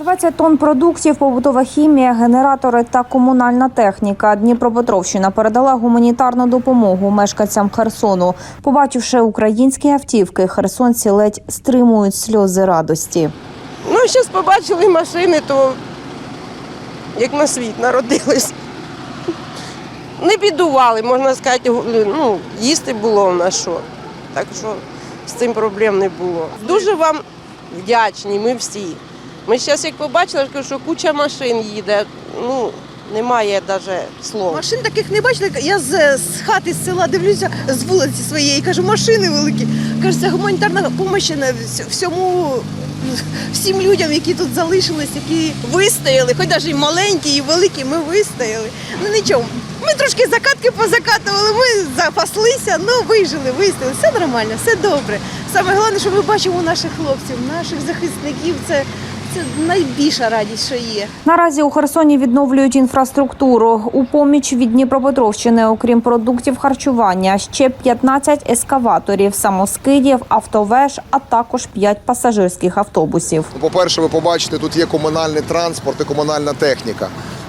20 тонн продуктів, побутова хімія, генератори та комунальна техніка. Дніпропетровщина передала гуманітарну допомогу мешканцям Херсону. Побачивши українські автівки, херсонці ледь стримують сльози радості. Ну, зараз побачили машини, то як на світ народились. Не бідували, можна сказати, ну, їсти було в нас що. Так що з цим проблем не було. Дуже вам вдячні, ми всі. Ми зараз, як побачили, що куча машин їде, ну, немає навіть слов. Машин таких не бачила. Я з, з хати з села дивлюся з вулиці своєї. Кажу, машини великі. Це гуманітарна допомога на всьому всім людям, які тут залишились, які вистояли, хоч навіть і маленькі, і великі, ми вистояли. Ну нічого. Ми трошки закатки позакатували, ми запаслися, ну вижили, вистояли. Все нормально, все добре. Саме головне, що ми бачимо наших хлопців, наших захисників. Це, це найбільша радість, що є. Наразі у Херсоні відновлюють інфраструктуру. У поміч від Дніпропетровщини, окрім продуктів харчування, ще 15 ескаваторів, самоскидів, автовеж, а також 5 пасажирських автобусів. Ну, По-перше, ви побачите, тут є комунальний транспорт і комунальна техніка.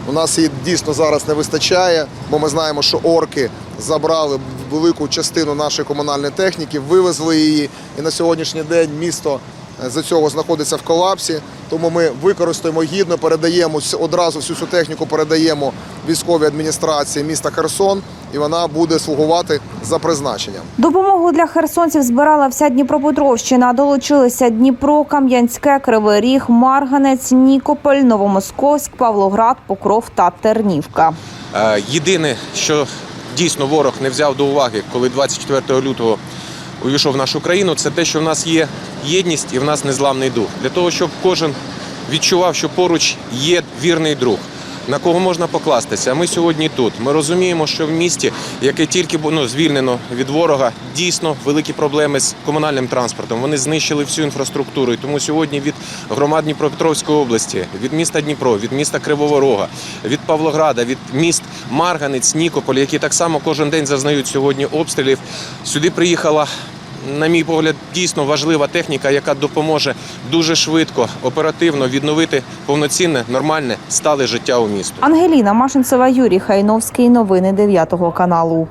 У нас її дійсно зараз не вистачає, бо ми знаємо, що орки забрали велику частину нашої комунальної техніки, вивезли її. І на сьогоднішній день місто за цього знаходиться в колапсі. Тому ми використаємо гідно, передаємо одразу всю цю техніку, передаємо військовій адміністрації міста Херсон, і вона буде слугувати за призначенням. Допомогу для херсонців збирала вся Дніпропетровщина. Долучилися Дніпро, Кам'янське, Кривий Ріг, Марганець, Нікополь, Новомосковськ, Павлоград, Покров та Тернівка. Е, Єдине, що дійсно ворог не взяв до уваги, коли 24 лютого увійшов в нашу країну, це те, що в нас є єдність і в нас незламний дух. Для того, щоб кожен відчував, що поруч є вірний друг. На кого можна покластися? Ми сьогодні тут. Ми розуміємо, що в місті, яке тільки ну, звільнено від ворога, дійсно великі проблеми з комунальним транспортом. Вони знищили всю інфраструктуру. І тому сьогодні від громад Дніпропетровської області, від міста Дніпро, від міста Кривого Рога, від Павлограда, від міст Марганець, Нікополь, які так само кожен день зазнають сьогодні обстрілів. Сюди приїхала. На мій погляд, дійсно важлива техніка, яка допоможе дуже швидко, оперативно відновити повноцінне, нормальне, стале життя у місту. Ангеліна Машинцева, Юрій Хайновський. Новини 9 каналу.